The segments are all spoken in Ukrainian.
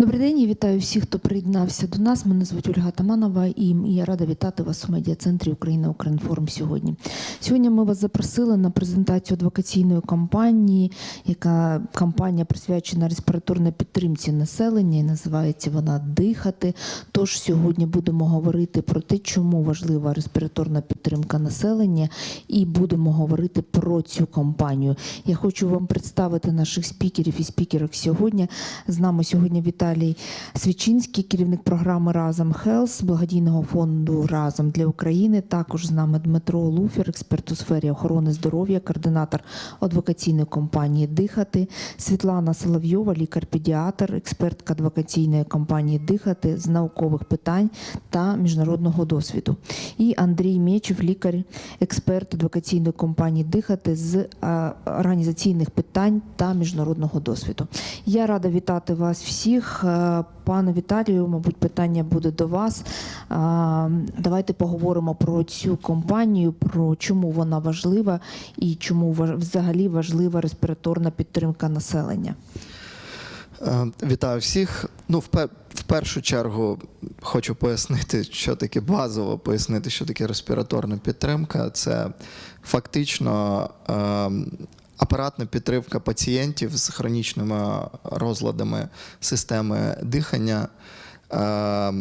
Добрий день, я вітаю всіх, хто приєднався до нас. Мене звуть Ольга Таманова і я рада вітати вас у медіа-центрі Україна Українформ сьогодні. Сьогодні ми вас запросили на презентацію адвокаційної кампанії, яка кампанія присвячена респіраторній підтримці населення і називається вона Дихати. Тож сьогодні будемо говорити про те, чому важлива респіраторна підтримка населення, і будемо говорити про цю кампанію. Я хочу вам представити наших спікерів і спікерок сьогодні. З нами сьогодні Віталій Свічинський, керівник програми Разом Хелс, благодійного фонду Разом для України. Також з нами Дмитро Луфір, експерт у сфері охорони здоров'я, координатор адвокаційної компанії Дихати, Світлана Соловйова, лікар-педіатр, експертка адвокаційної компанії Дихати з наукових питань та міжнародного досвіду. І Андрій Мєчев, лікар, експерт адвокаційної компанії Дихати з організаційних питань та міжнародного досвіду. Я рада вітати вас всіх. Е, Пане Віталію, мабуть, питання буде до вас. Давайте поговоримо про цю компанію, про чому вона важлива і чому взагалі важлива респіраторна підтримка населення. Е, Вітаю всіх. Ну, в, першу чергу хочу пояснити, що таке базово пояснити, що таке респіраторна підтримка. Це фактично е, апаратна підтримка пацієнтів з хронічними розладами системи дихання. Е,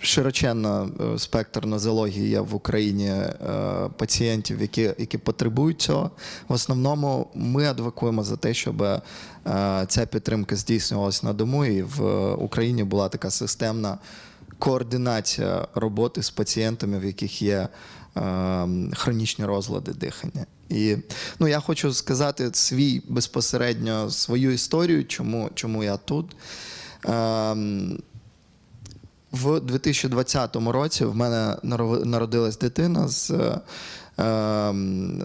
Широченна е, спектр нозології в Україні е, пацієнтів, які, які потребують цього. В основному ми адвокуємо за те, щоб е, ця підтримка здійснювалася на дому, і в Україні була така системна координація роботи з пацієнтами, в яких є е, хронічні розлади дихання. І ну, я хочу сказати свій безпосередньо свою історію, чому, чому я тут. Ем, в 2020 році в мене наро- народилась дитина з ем,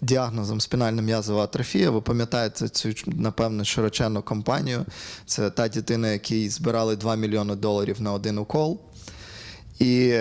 діагнозом спінальна м'язова атрофія. Ви пам'ятаєте цю напевно широченну компанію. Це та дитина, якій збирали 2 мільйони доларів на один укол. І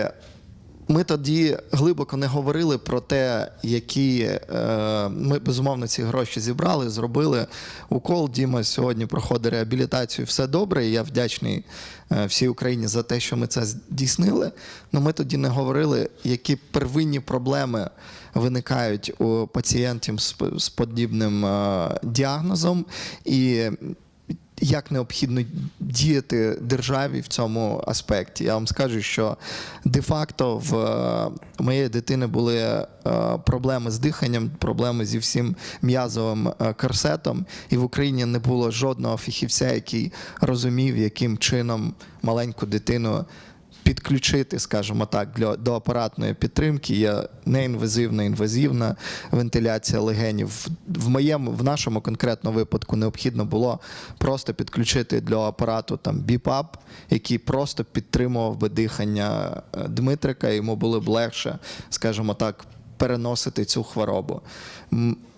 ми тоді глибоко не говорили про те, які е, ми безумовно ці гроші зібрали, зробили укол. Діма сьогодні проходить реабілітацію. Все добре. І я вдячний е, всій Україні за те, що ми це здійснили. Але ми тоді не говорили, які первинні проблеми виникають у пацієнтів з, з подібним е, діагнозом. І як необхідно діяти державі в цьому аспекті. Я вам скажу, що де-факто в е, моєї дитини були е, проблеми з диханням, проблеми зі всім м'язовим е, корсетом, і в Україні не було жодного фахівця, який розумів, яким чином маленьку дитину. Підключити, скажімо так, для до апаратної підтримки є неінвазивна, інвазивна вентиляція легенів. В моєму, в нашому конкретно випадку необхідно було просто підключити для апарату там біпап, який просто підтримував би дихання е, Дмитрика, йому було б легше, скажімо так, переносити цю хворобу.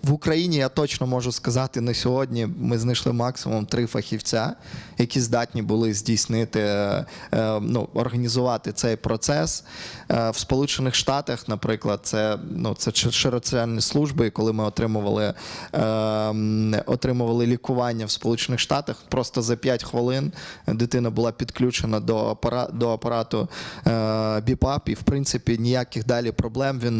В Україні я точно можу сказати на сьогодні. Ми знайшли максимум три фахівця, які здатні були здійснити, е, е, ну, організувати цей процес. Е, В Сполучених Штатах, наприклад, це ну це ши- служби. Коли ми отримували, отримували лікування в Сполучених Штатах, просто за 5 хвилин дитина була підключена до апара, до апарату БІПАП, і в принципі ніяких далі проблем. Він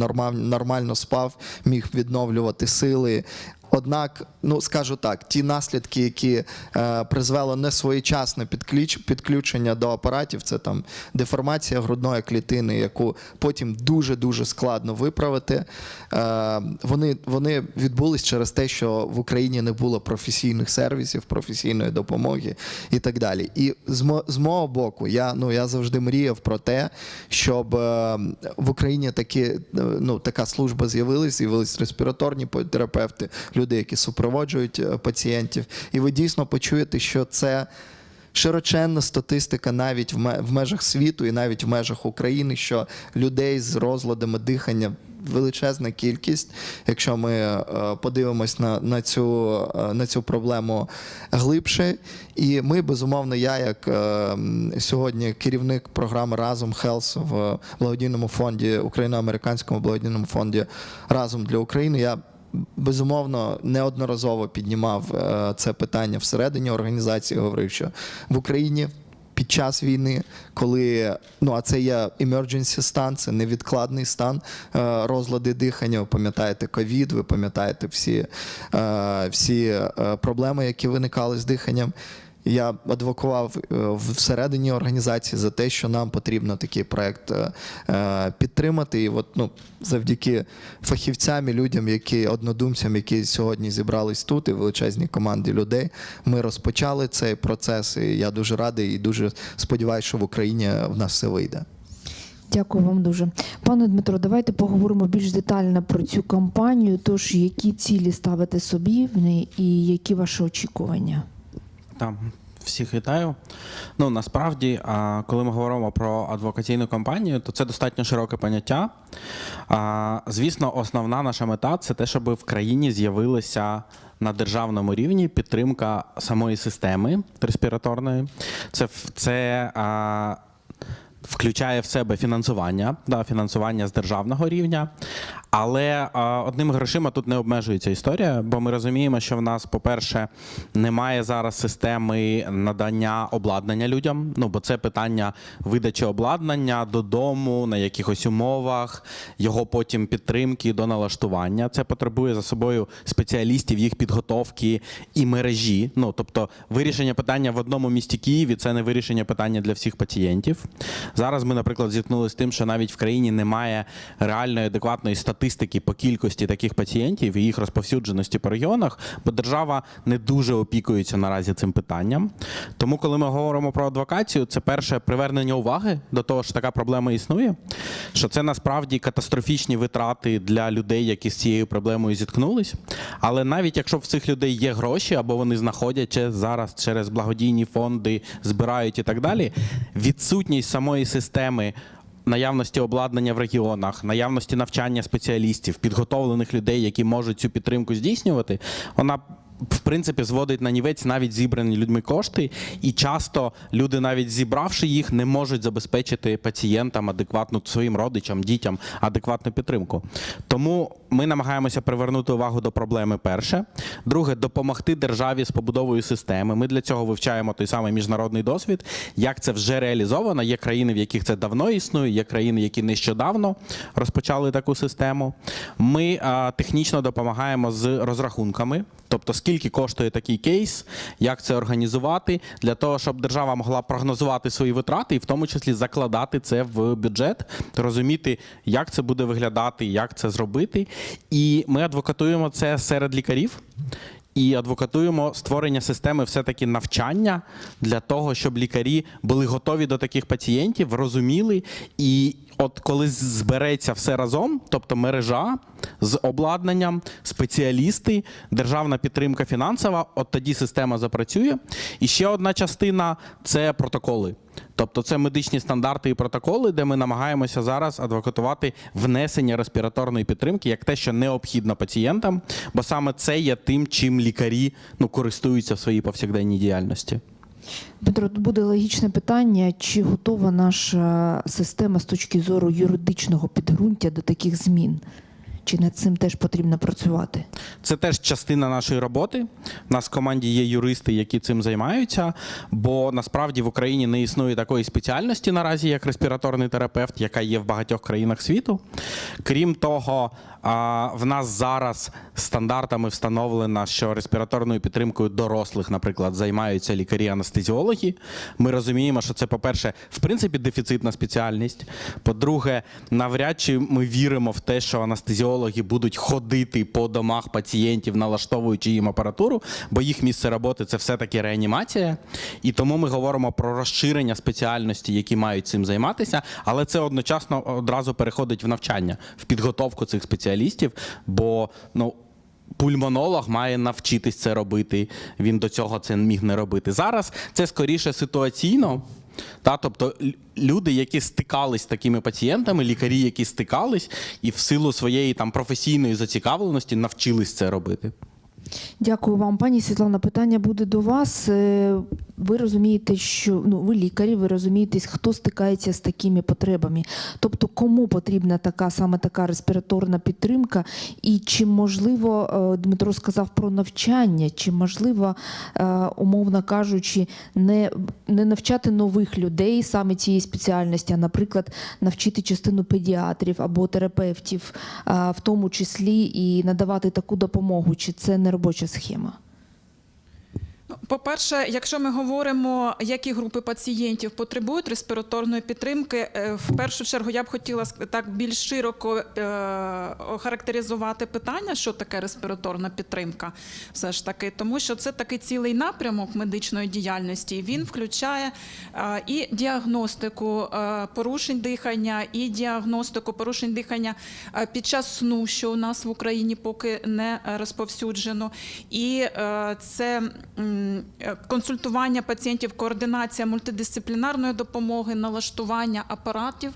нормально спав, міг відновлювати сили. Однак, ну скажу так, ті наслідки, які е, призвело несвоєчасне підключ, підключення до апаратів, це там деформація грудної клітини, яку потім дуже дуже складно виправити. Е, вони, вони відбулись через те, що в Україні не було професійних сервісів, професійної допомоги і так далі. І з, мо, з мого боку, я ну я завжди мріяв про те, щоб е, в Україні такі, е, ну, така служба з'явилась, з'явились респіраторні терапевти, люди, які супроводжують е, пацієнтів. І ви дійсно почуєте, що це. Широченна статистика навіть в межах світу і навіть в межах України, що людей з розладами дихання величезна кількість. Якщо ми е, подивимось на, на, цю, е, на цю проблему глибше. І ми, безумовно, я, як сьогодні керівник програми Разом Хелс в благодійному фонді, україно-американському благодійному фонді Разом для України, я безумовно неодноразово піднімав е, це питання всередині організації. Говорив, що в Україні під час війни, коли ну а це є emergency стан, це невідкладний стан е, розлади дихання. Ви пам'ятаєте ковід, ви пам'ятаєте всі, е, всі проблеми, які виникали з диханням. Я адвокував е, всередині організації за те, що нам потрібно такий проект е, е, підтримати. І от ну завдяки фахівцям і людям, які однодумцям, які сьогодні зібрались тут, і величезній команді людей, ми розпочали цей процес. І я дуже радий і дуже сподіваюся, що в Україні в нас все вийде. Дякую вам дуже. Пане Дмитро, давайте поговоримо більш детально про цю кампанію. Тож, які цілі ставите собі в неї і які ваші очікування? Так, всіх вітаю. Ну насправді, коли ми говоримо про адвокаційну кампанію, то це достатньо широке поняття. Звісно, основна наша мета це те, щоб в країні з'явилася на державному рівні підтримка самої системи респіраторної. Це це. Включає в себе фінансування, да, фінансування з державного рівня. Але одним грошима тут не обмежується історія, бо ми розуміємо, що в нас, по-перше, немає зараз системи надання обладнання людям. Ну, бо це питання видачі обладнання додому на якихось умовах, його потім підтримки до налаштування. Це потребує за собою спеціалістів, їх підготовки і мережі. Ну, тобто, вирішення питання в одному місті Києві це не вирішення питання для всіх пацієнтів. Зараз ми, наприклад, зіткнулися з тим, що навіть в країні немає реальної адекватної статистики по кількості таких пацієнтів і їх розповсюдженості по регіонах, бо держава не дуже опікується наразі цим питанням. Тому, коли ми говоримо про адвокацію, це перше привернення уваги до того, що така проблема існує, що це насправді катастрофічні витрати для людей, які з цією проблемою зіткнулись. Але навіть якщо в цих людей є гроші, або вони знаходять зараз через благодійні фонди, збирають і так далі, відсутність самої системи. Наявності обладнання в регіонах, наявності навчання спеціалістів, підготовлених людей, які можуть цю підтримку здійснювати, вона в принципі зводить на нівець навіть зібрані людьми кошти, і часто люди, навіть зібравши їх, не можуть забезпечити пацієнтам адекватну своїм родичам, дітям адекватну підтримку. Тому ми намагаємося привернути увагу до проблеми. Перше, друге, допомогти державі з побудовою системи. Ми для цього вивчаємо той самий міжнародний досвід, як це вже реалізовано. Є країни, в яких це давно існує, є країни, які нещодавно розпочали таку систему. Ми а, технічно допомагаємо з розрахунками. Тобто, скільки коштує такий кейс, як це організувати, для того, щоб держава могла прогнозувати свої витрати і в тому числі закладати це в бюджет, розуміти, як це буде виглядати, як це зробити. І ми адвокатуємо це серед лікарів. І адвокатуємо створення системи все-таки навчання для того, щоб лікарі були готові до таких пацієнтів, розуміли. І от коли збереться все разом, тобто мережа з обладнанням, спеціалісти, державна підтримка фінансова, от тоді система запрацює. І ще одна частина це протоколи. Тобто це медичні стандарти і протоколи, де ми намагаємося зараз адвокатувати внесення респіраторної підтримки як те, що необхідно пацієнтам, бо саме це є тим, чим лікарі ну, користуються в своїй повсякденній діяльності. Тут буде логічне питання: чи готова наша система з точки зору юридичного підґрунтя до таких змін? Чи над цим теж потрібно працювати? Це теж частина нашої роботи. У нас в команді є юристи, які цим займаються. Бо насправді в Україні не існує такої спеціальності наразі, як респіраторний терапевт, яка є в багатьох країнах світу. Крім того, в нас зараз стандартами встановлено, що респіраторною підтримкою дорослих, наприклад, займаються лікарі-анестезіологи. Ми розуміємо, що це, по-перше, в принципі, дефіцитна спеціальність. По-друге, навряд чи ми віримо в те, що анестезіологи будуть ходити по домах пацієнтів, налаштовуючи їм апаратуру, бо їх місце роботи це все-таки реанімація. І тому ми говоримо про розширення спеціальності, які мають цим займатися, але це одночасно одразу переходить в навчання, в підготовку цих спеціалістів, бо ну. Пульмонолог має навчитись це робити. Він до цього це міг не робити. Зараз це скоріше ситуаційно. Та, тобто люди, які стикались з такими пацієнтами, лікарі, які стикались, і в силу своєї там професійної зацікавленості навчились це робити. Дякую вам, пані Світлана. Питання буде до вас. Ви розумієте, що ну ви лікарі, ви розумієте, хто стикається з такими потребами. Тобто, кому потрібна така саме така респіраторна підтримка, і чи можливо е, Дмитро сказав про навчання, чи можливо, е, умовно кажучи, не, не навчати нових людей саме цієї спеціальності, а, наприклад, навчити частину педіатрів або терапевтів, е, в тому числі і надавати таку допомогу, чи це не робоча схема? По-перше, якщо ми говоримо, які групи пацієнтів потребують респіраторної підтримки, е, в першу чергу я б хотіла так більш широко е, охарактеризувати питання, що таке респіраторна підтримка, все ж таки, тому що це такий цілий напрямок медичної діяльності. Він включає е, і діагностику порушень дихання, і діагностику порушень дихання під час сну, що у нас в Україні поки не розповсюджено, і це консультування пацієнтів, координація мультидисциплінарної допомоги, налаштування апаратів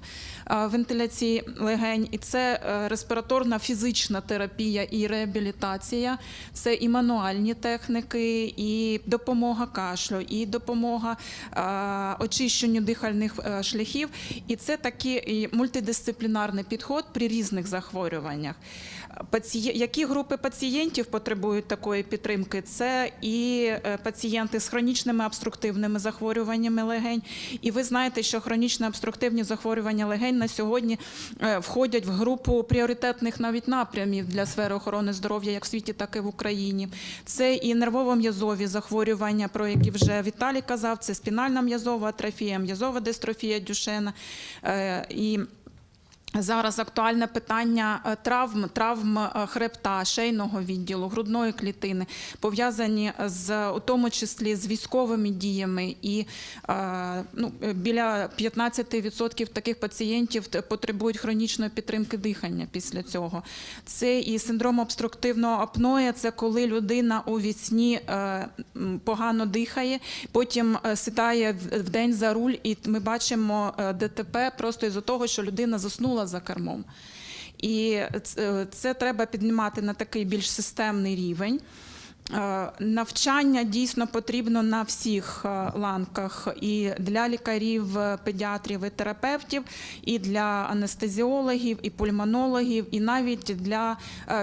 е, вентиляції легень, і це е, респіраторна фізична терапія і реабілітація, це і мануальні техніки, і допомога кашлю, і допомога е, очищенню дихальних е, шляхів. І це такий мультидисциплінарний підход при різних захворюваннях. Які групи пацієнтів потребують такої підтримки? Це і е, пацієнти з хронічними обструктивними захворюваннями легень. І ви знаєте, що хронічно обструктивні захворювання легень на сьогодні е, входять в групу пріоритетних навіть напрямів для сфери охорони здоров'я, як в світі, так і в Україні. Це і нервово-м'язові захворювання, про які вже Віталій казав. Це спінальна м'язова атрофія, м'язова дистрофія Дюшена. Е, І Зараз актуальне питання е, травм, травм е, хребта, шейного відділу, грудної клітини, пов'язані з у тому числі з військовими діями, і е, ну, біля 15% таких пацієнтів потребують хронічної підтримки дихання після цього. Це і синдром обструктивного апноя, це коли людина у вісні погано дихає, потім сідає в- вдень за руль, і ми бачимо ДТП просто із-за того, що людина заснула за кермом. І це, це треба піднімати на такий більш системний рівень. Е, Навчання дійсно потрібно на всіх е, ланках і для лікарів, е, педіатрів і терапевтів, і для анестезіологів, і пульмонологів, і навіть для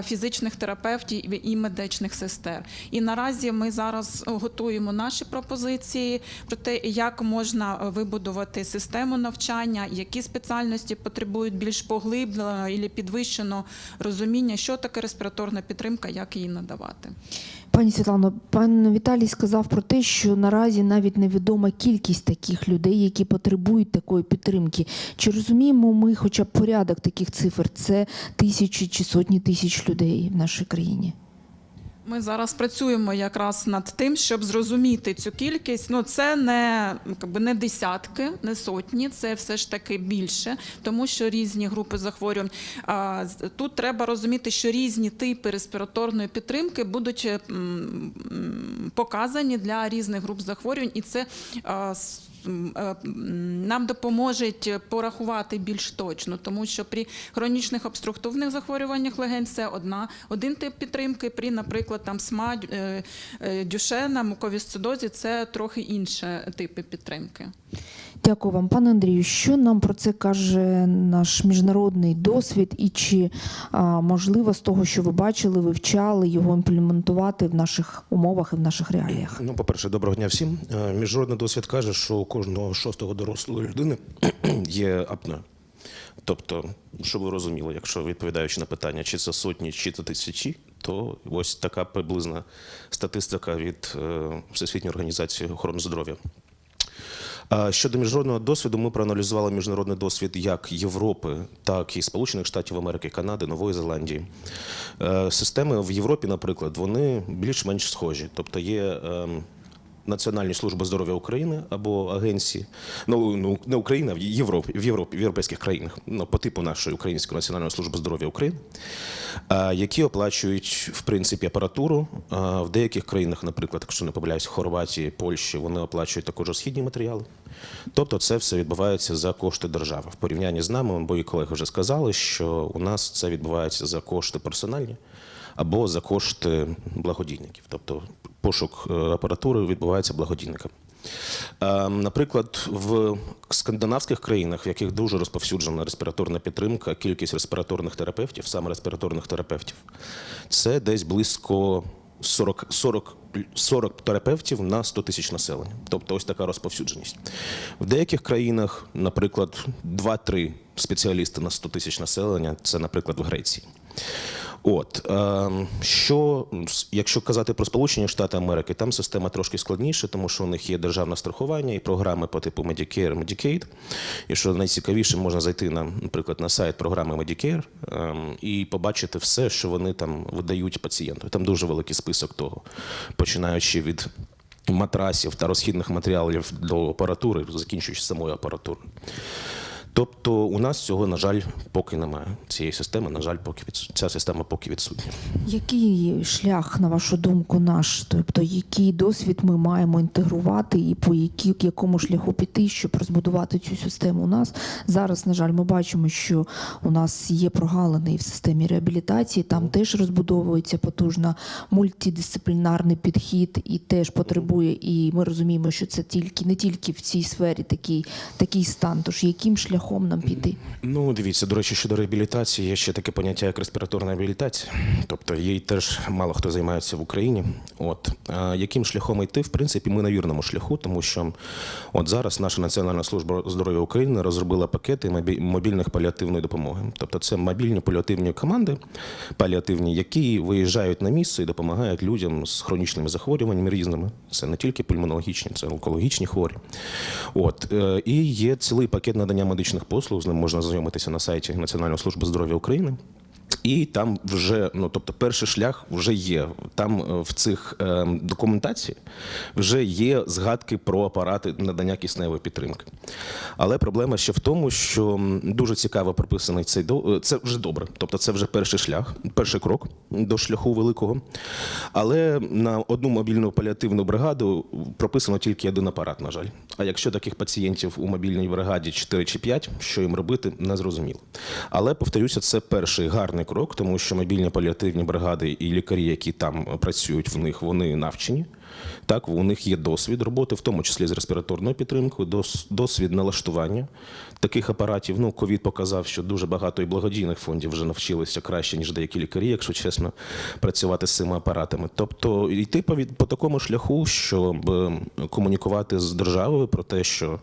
фізичних терапевтів і медичних сестер. І наразі ми зараз готуємо наші пропозиції про те, як можна вибудувати систему навчання, які спеціальності потребують більш поглибленого і підвищеного розуміння, що таке респіраторна підтримка, як її надавати. Пані Світлано, пан Віталій сказав про те, що наразі навіть невідома кількість таких людей, які потребують такої підтримки. Чи розуміємо ми хоча б порядок таких цифр? Це тисячі чи сотні тисяч людей в нашій країні? Ми зараз працюємо якраз над тим, щоб зрозуміти цю кількість. Ну це не якби не десятки, не сотні, це все ж таки більше, тому що різні групи захворювань. Тут треба розуміти, що різні типи респіраторної підтримки будуть показані для різних груп захворювань, і це нам допоможе порахувати більш точно, тому що при хронічних обструктивних захворюваннях легень це одна один тип підтримки. При, наприклад, там СМА, е, е, дюшена, муковісцидозі це трохи інші типи підтримки. Дякую вам, пане Андрію. Що нам про це каже наш міжнародний досвід, і чи а, можливо з того, що ви бачили, вивчали його імплементувати в наших умовах і в наших реаліях? Ну, по-перше, доброго дня всім. Е, Міжнародний досвід каже, що кожного шостого дорослої людини є апноe. Тобто, щоб ви розуміли, якщо відповідаючи на питання, чи це сотні, чи це тисячі, то ось така приблизна статистика від е, Всесвітньої організації охорони здоров'я. Щодо міжнародного досвіду, ми проаналізували міжнародний досвід як Європи, так і Сполучених Штатів Америки, Канади, Нової Зеландії. Е, Системи в Європі, наприклад, вони більш-менш схожі. Тобто є ем, Національні служби здоров'я України або агенції, ну, ну не Україна, в Європі, в Європі, в європейських країнах, ну, по типу нашої Української національної служби здоров'я України, е, які оплачують в принципі апаратуру. В деяких країнах, наприклад, якщо не помиляюсь, Хорватії, Польщі, вони оплачують також східні матеріали. Тобто, це все відбувається за кошти держави. В порівнянні з нами, мої колеги вже сказали, що у нас це відбувається за кошти персональні. Або за кошти благодійників. Тобто пошук е, апаратури відбувається благодійниками. Е, Наприклад, в скандинавських країнах, в яких дуже розповсюджена респіраторна підтримка, кількість респіраторних терапевтів, саме респіраторних терапевтів, це десь близько 40, 40, 40 терапевтів на 100 тисяч населення. Тобто ось така розповсюдженість. В деяких країнах, наприклад, 2-3 спеціалісти на 100 тисяч населення, це, наприклад, в Греції. От е, що якщо казати про Сполучені Штати Америки, там система трошки складніша, тому що у них є державне страхування і програми по типу Medicare, Medicaid. І що найцікавіше, можна зайти на, наприклад, на сайт програми Medicare е, і побачити все, що вони там видають пацієнту. Там дуже великий список того, починаючи від матрасів та розхідних матеріалів до апаратури, закінчуючи самою апаратурою. Тобто у нас цього, на жаль, поки немає. Цієї системи, на жаль, поки відсу- ця система поки відсутня. Який шлях, на вашу думку, наш? Тобто, який досвід ми маємо інтегрувати і по які, якому шляху піти, щоб розбудувати цю систему? У нас зараз, на жаль, ми бачимо, що у нас є прогалини і в системі реабілітації. Там теж розбудовується потужно мультидисциплінарний підхід і теж потребує. І ми розуміємо, що це тільки не тільки в цій сфері такий, такий стан. Тож яким шляхом нам піти? Ну, дивіться, до речі, щодо реабілітації, є ще таке поняття, як респіраторна реабілітація. Тобто їй теж мало хто займається в Україні. От а яким шляхом йти, в принципі, ми на вірному шляху, тому що от зараз наша Національна служба здоров'я України розробила пакети мобільних паліативної допомоги. Тобто, це мобільні паліативні команди, паліативні, які виїжджають на місце і допомагають людям з хронічними захворюваннями різними. Це не тільки пульмонологічні, це онкологічні хворі. От е, і є цілий пакет надання медичних послуг. З ним можна знайомитися на сайті Національної служби здоров'я України. І там вже, ну тобто, перший шлях вже є. Там е, в цих е, документації вже є згадки про апарати надання кисневої підтримки. Але проблема ще в тому, що дуже цікаво прописаний цей до е, це вже добре. Тобто, це вже перший шлях, перший крок до шляху великого. Але на одну мобільну паліативну бригаду прописано тільки один апарат, на жаль. А якщо таких пацієнтів у мобільній бригаді 4 чи 5, що їм робити, не зрозуміло. Але повторюся, це перший гарний крок, тому що мобільні паліативні бригади і лікарі, які там працюють в них, вони навчені. Так, у них є досвід роботи, в тому числі з респіраторною підтримкою, досвід налаштування таких апаратів. Ну, ковід показав, що дуже багато і благодійних фондів вже навчилися краще, ніж деякі лікарі, якщо чесно, працювати з цими апаратами. Тобто йти по, по такому шляху, щоб е, комунікувати з державою про те, що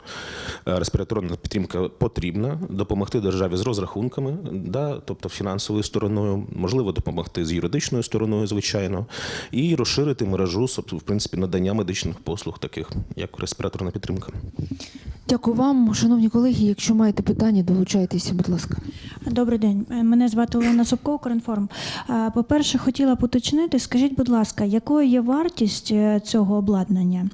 е, респіраторна підтримка потрібна, допомогти державі з розрахунками, да, тобто фінансовою стороною, можливо, допомогти з юридичною стороною, звичайно, і розширити мережу, в принципі, надання медичних послуг, таких як респіраторна підтримка. Дякую вам, шановні колеги. Якщо маєте питання, долучайтеся, будь ласка. Добрий день. Мене звати Олена Собко, Укрінформ. По-перше, хотіла уточнити, скажіть, будь ласка, якою є вартість е, цього обладнання?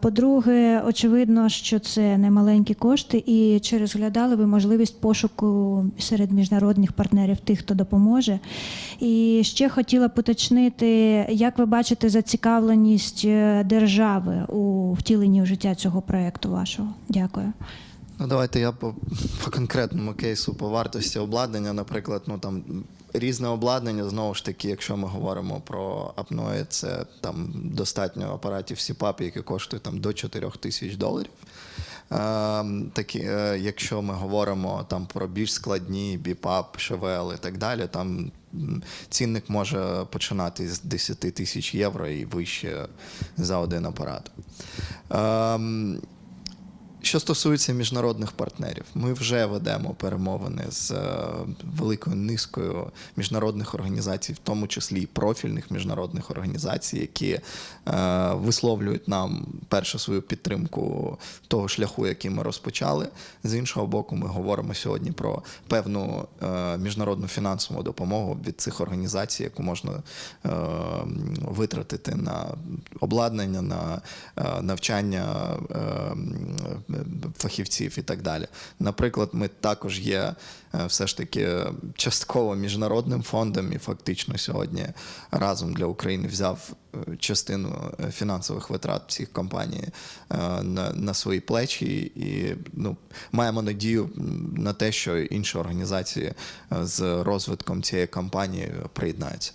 По-друге, очевидно, що це немаленькі кошти, і чи розглядали ви можливість пошуку серед міжнародних партнерів тих, хто допоможе? І ще хотіла б уточнити, як ви бачите зацікавленість е, держави у втіленні у життя цього проєкту вашого? Дякую. Ну, давайте я по, по конкретному кейсу, по вартості обладнання, наприклад, ну там різне обладнання, знову ж таки, якщо ми говоримо про апної, це там достатньо апаратів СІПАП, які коштують там до 4 тисяч доларів. Е, такі, е, якщо ми говоримо там про більш складні біпап, ШВЛ і так далі, там цінник може починати з 10 тисяч євро і вище за один апарат. Ем, що стосується міжнародних партнерів, ми вже ведемо перемовини з е, великою низкою міжнародних організацій, в тому числі і профільних міжнародних організацій, які е, висловлюють нам перше свою підтримку того шляху, який ми розпочали. З іншого боку, ми говоримо сьогодні про певну е, міжнародну фінансову допомогу від цих організацій, яку можна е, витратити на обладнання, на е, навчання е, фахівців і так далі. Наприклад, ми також є е, все ж таки частково міжнародним фондом, і фактично сьогодні разом для України взяв е, частину е, фінансових витрат всіх компаній на, на свої плечі, і ну, маємо надію на те, що інші організації з розвитком цієї компанії приєднаються.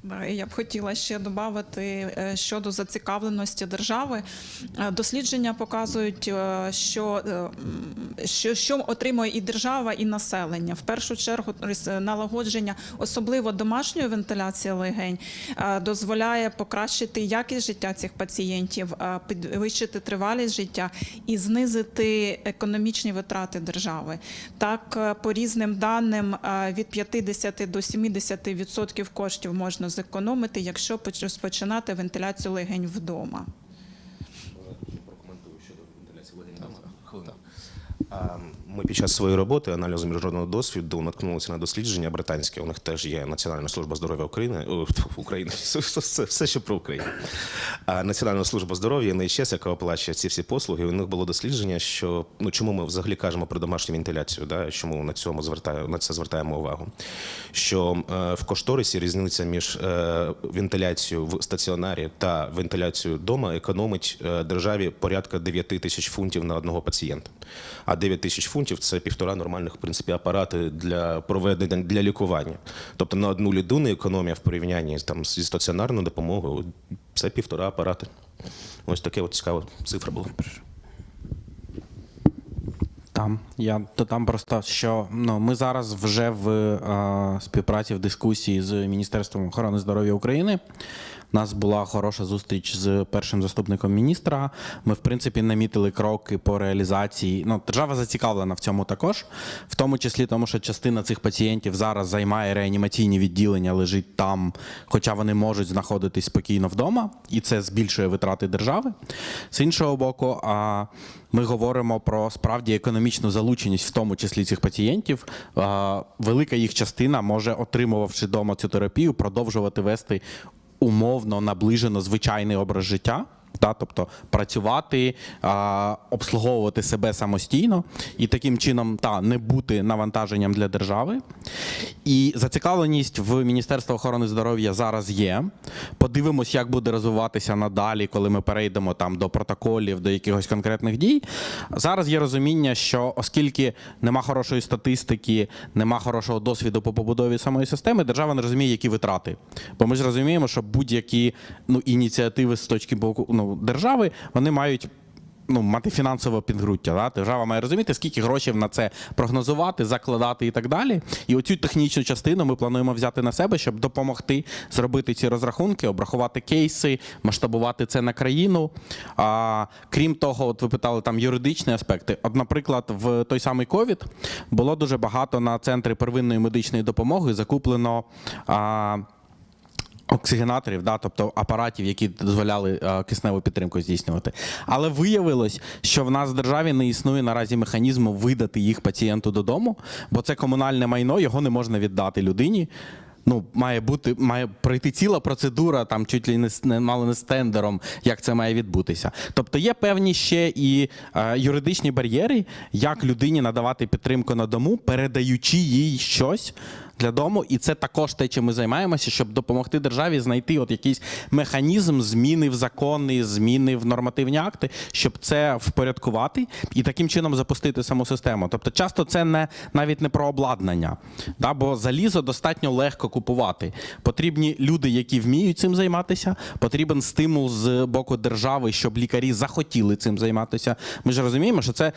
Да, і Я б хотіла ще додати е, щодо зацікавленості держави. Е, Дослідження показують, е, що, що, що отримує і держава, і населення. В першу чергу налагодження, особливо домашньої вентиляції легень, дозволяє покращити якість життя цих пацієнтів, підвищити тривалість життя і знизити економічні витрати держави. Так, по різним даним від 50 до 70% коштів можна зекономити, якщо поч- розпочинати вентиляцію легень вдома. А, Ми під час своєї роботи аналізу міжнародного досвіду наткнулися на дослідження британське. У них теж є Національна служба здоров'я України о, України. Все, все, що про Україну. А Національна служба здоров'я НHS, яка оплачує ці всі послуги. У них було дослідження, що ну чому ми взагалі кажемо про домашню вентиляцію, да? чому на цьому звертає на це звертаємо увагу. Що е, в кошторисі різниця між е, вентиляцією в стаціонарі та вентиляцією вдома економить е, державі порядка 9 тисяч фунтів на одного пацієнта. А 9 тисяч фунтів це півтора нормальних в принципі апарати для проведення для лікування. Тобто на одну людину економія в порівнянні там зі стаціонарною допомогою це півтора апарати. Ось таке от цікава цифра була. Там я то там просто що ну ми зараз вже в е, співпраці в дискусії з Міністерством охорони здоров'я України. У нас була хороша зустріч з першим заступником міністра. Ми, в принципі, намітили кроки по реалізації. Ну, держава зацікавлена в цьому також, в тому числі тому, що частина цих пацієнтів зараз займає реанімаційні відділення, лежить там, хоча вони можуть знаходитись спокійно вдома, і це збільшує витрати держави. З іншого боку, а ми говоримо про справді економічну залученість, в тому числі цих пацієнтів. Велика їх частина може, отримувавши вдома цю терапію, продовжувати вести умовно наближено звичайний образ життя. Та, тобто працювати, а, обслуговувати себе самостійно і таким чином та не бути навантаженням для держави. І зацікавленість в Міністерства охорони здоров'я зараз є. Подивимось, як буде розвиватися надалі, коли ми перейдемо там до протоколів, до якихось конкретних дій. Зараз є розуміння, що оскільки нема хорошої статистики, нема хорошого досвіду по побудові самої системи, держава не розуміє, які витрати. Бо ми ж розуміємо, що будь-які ну, ініціативи з точки боку ну, держави вони мають. Ну, мати фінансове підґрунтя. Да? Держава має розуміти, скільки грошей на це прогнозувати, закладати і так далі. І оцю технічну частину ми плануємо взяти на себе, щоб допомогти зробити ці розрахунки, обрахувати кейси, масштабувати це на країну. А, крім того, от ви питали там юридичні аспекти. От, наприклад, в той самий ковід було дуже багато на центри первинної медичної допомоги закуплено. А, Оксигенаторів, да, тобто апаратів, які дозволяли е, кисневу підтримку здійснювати. Але виявилось, що в нас в державі не існує наразі механізму видати їх пацієнту додому, бо це комунальне майно, його не можна віддати людині. Ну, має бути, має пройти ціла процедура, там чуть ли не мало не з тендером, як це має відбутися. Тобто є певні ще і е, юридичні бар'єри, як людині надавати підтримку на дому, передаючи їй щось для дому, і це також те, чим ми займаємося, щоб допомогти державі знайти от якийсь механізм зміни в закони, зміни в нормативні акти, щоб це впорядкувати і таким чином запустити саму систему. Тобто, часто це не навіть не про обладнання, да, бо залізо достатньо легко купувати. Потрібні люди, які вміють цим займатися. Потрібен стимул з боку держави, щоб лікарі захотіли цим займатися. Ми ж розуміємо, що це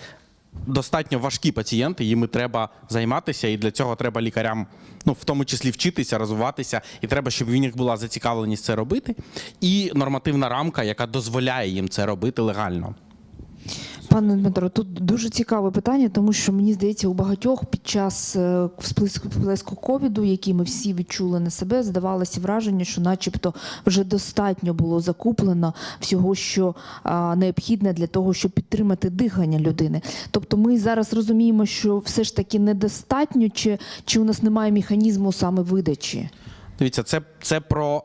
достатньо важкі пацієнти, їми треба займатися, і для цього треба лікарям, ну в тому числі вчитися, розвиватися, і треба, щоб в них була зацікавленість це робити, і нормативна рамка, яка дозволяє їм це робити легально. Пане Дмитро, тут дуже цікаве питання, тому що мені здається, у багатьох під час е, всплеску ковіду, який ми всі відчули на себе, здавалося враження, що, начебто, вже достатньо було закуплено всього, що необхідне для того, щоб підтримати дихання людини. Тобто, ми зараз розуміємо, що все ж таки недостатньо, чи, чи у нас немає механізму саме видачі. Дивіться, це, це про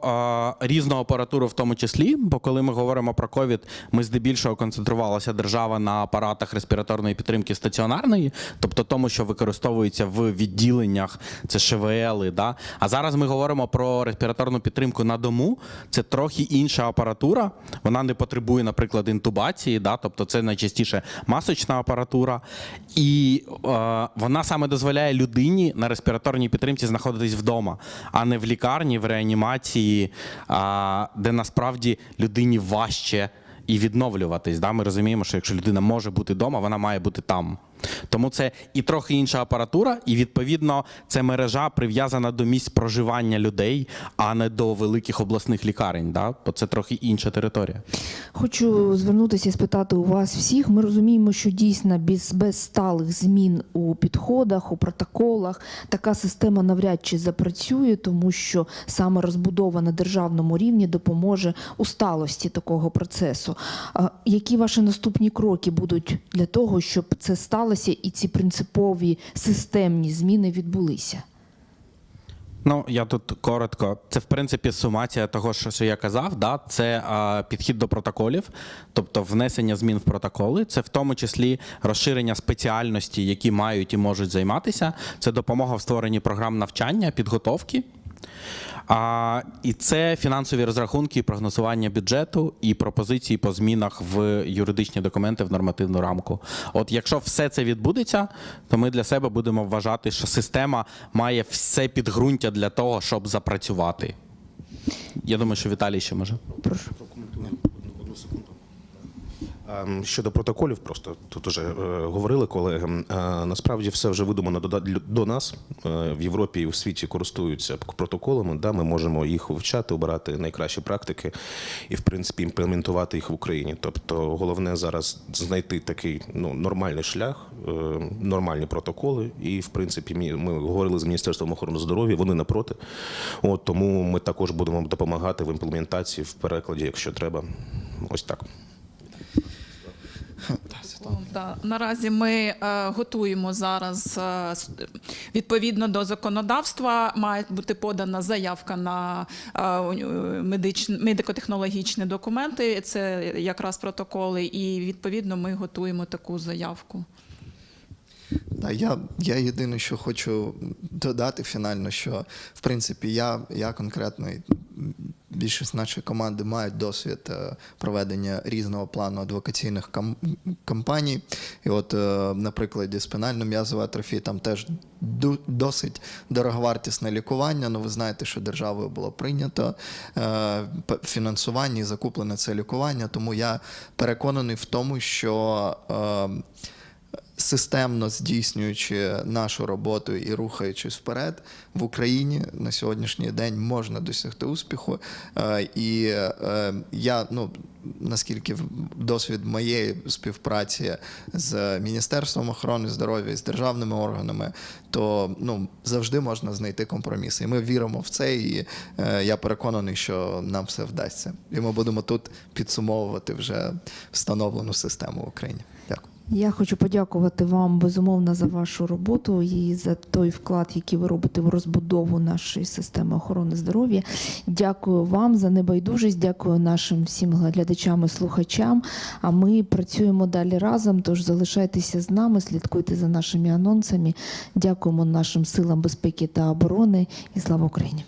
е, різну апаратуру в тому числі, бо коли ми говоримо про ковід, ми здебільшого концентрувалася держава на апаратах респіраторної підтримки стаціонарної, тобто тому, що використовується в відділеннях, це ШВЛ. Да? А зараз ми говоримо про респіраторну підтримку на дому. Це трохи інша апаратура. Вона не потребує, наприклад, інтубації, да? тобто це найчастіше масочна апаратура. І е, вона саме дозволяє людині на респіраторній підтримці знаходитись вдома, а не в лікарні, в реанімації реанімації, де насправді людині важче і відновлюватись. Ми розуміємо, що якщо людина може бути вдома, вона має бути там. Тому це і трохи інша апаратура, і відповідно це мережа прив'язана до місць проживання людей, а не до великих обласних лікарень. Да? Бо це трохи інша територія. Хочу звернутися і спитати у вас всіх. Ми розуміємо, що дійсно без, без сталих змін у підходах, у протоколах така система навряд чи запрацює, тому що саме розбудова на державному рівні допоможе у сталості такого процесу. Які ваші наступні кроки будуть для того, щоб це сталося і ці принципові системні зміни відбулися? Ну, я тут коротко. Це в принципі сумація того, що я казав. Да? Це а, підхід до протоколів, тобто внесення змін в протоколи. Це в тому числі розширення спеціальності, які мають і можуть займатися. Це допомога в створенні програм навчання, підготовки. А, і це фінансові розрахунки, прогнозування бюджету і пропозиції по змінах в юридичні документи в нормативну рамку. От якщо все це відбудеться, то ми для себе будемо вважати, що система має все підґрунтя для того, щоб запрацювати. Я думаю, що Віталій ще може. Прошу. Ем, Щодо протоколів, просто тут уже е, говорили колеги. Е, насправді все вже видумано до, нас. Е, в Європі і в світі користуються протоколами. Да, ми можемо їх вивчати, обирати найкращі практики і, в принципі, імплементувати їх в Україні. Тобто, головне зараз знайти такий ну, нормальний шлях, нормальні протоколи. І, в принципі, ми говорили з Міністерством охорони здоров'я, вони напроти. От тому ми також будемо допомагати в імплементації, в перекладі, якщо треба. Ось так. Да. Наразі ми е, готуємо зараз е, відповідно до законодавства. Має бути подана заявка на е, медико-технологічні документи. Це якраз протоколи, і відповідно ми готуємо таку заявку. Та я, я єдине, що хочу додати фінально, що в принципі я, я конкретно більшість нашої команди мають досвід е, проведення різного плану адвокаційних кам- кампаній. І от, е, на прикладі спинально-м'язової атрофії там теж досить дороговартісне лікування. Ну, ви знаєте, що державою було прийнято е, фінансування і закуплене це лікування. Тому я переконаний в тому, що. Системно здійснюючи нашу роботу і рухаючись вперед в Україні на сьогоднішній день можна досягти успіху. Е, І е, я, ну наскільки досвід моєї співпраці з Міністерством охорони здоров'я з державними органами, то ну завжди можна знайти компроміси. І ми віримо в це. І е, я переконаний, що нам все вдасться. І ми будемо тут підсумовувати вже встановлену систему в Україні. Дякую. Я хочу подякувати вам безумовно за вашу роботу і за той вклад, який ви робите в розбудову нашої системи охорони здоров'я. Дякую вам за небайдужість. Дякую нашим всім глядачам і слухачам. А ми працюємо далі разом. Тож залишайтеся з нами, слідкуйте за нашими анонсами. Дякуємо нашим силам безпеки та оборони і слава Україні.